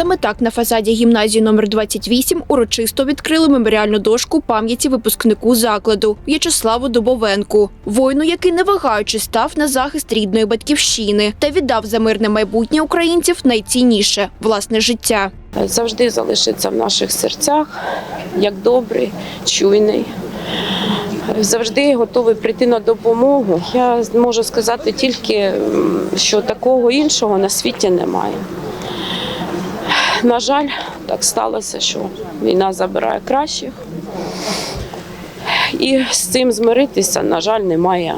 Саме так на фасаді гімназії номер 28 урочисто відкрили меморіальну дошку пам'яті випускнику закладу В'ячеславу Добовенку, воїну, який не вагаючи став на захист рідної батьківщини та віддав за мирне майбутнє українців найцінніше власне життя. завжди залишиться в наших серцях як добрий, чуйний. Завжди готовий прийти на допомогу. Я можу сказати тільки, що такого іншого на світі немає. На жаль, так сталося, що війна забирає кращих. І з цим змиритися, на жаль, немає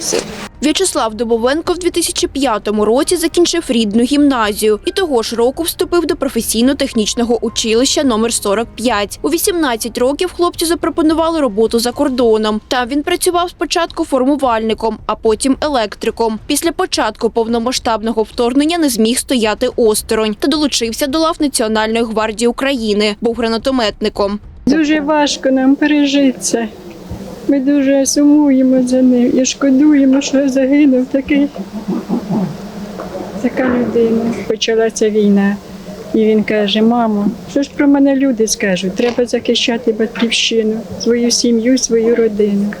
сил. В'ячеслав Добовенко в 2005 році закінчив рідну гімназію і того ж року вступив до професійно-технічного училища номер 45. У 18 років хлопцю запропонували роботу за кордоном. Там він працював спочатку формувальником, а потім електриком. Після початку повномасштабного вторгнення не зміг стояти осторонь та долучився до лав Національної гвардії України. Був гранатометником. Дуже важко нам пережити. Ми дуже сумуємо за ним і шкодуємо, що загинув такий, така людина. Почалася війна. І він каже: мамо, що ж про мене люди скажуть? Треба захищати батьківщину, свою сім'ю, свою родину.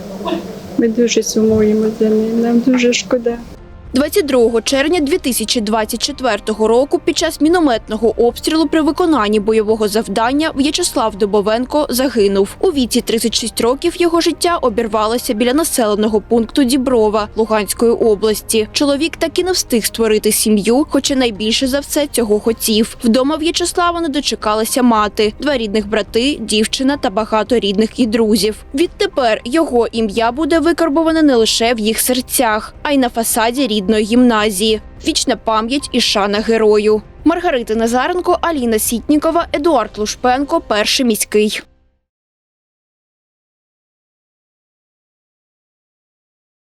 Ми дуже сумуємо за ним, нам дуже шкода. 22 червня 2024 року під час мінометного обстрілу при виконанні бойового завдання В'ячеслав Добовенко загинув. У віці 36 років його життя обірвалося біля населеного пункту Діброва Луганської області. Чоловік так і не встиг створити сім'ю, хоча найбільше за все цього хотів. Вдома В'ячеслава не дочекалася мати, два рідних брати, дівчина та багато рідних і друзів. Відтепер його ім'я буде викарбоване не лише в їх серцях, а й на фасаді рідної гімназії. Вічна пам'ять і шана герою. Маргарита Назаренко, Аліна Сітнікова, Едуард Лушпенко, перший міський.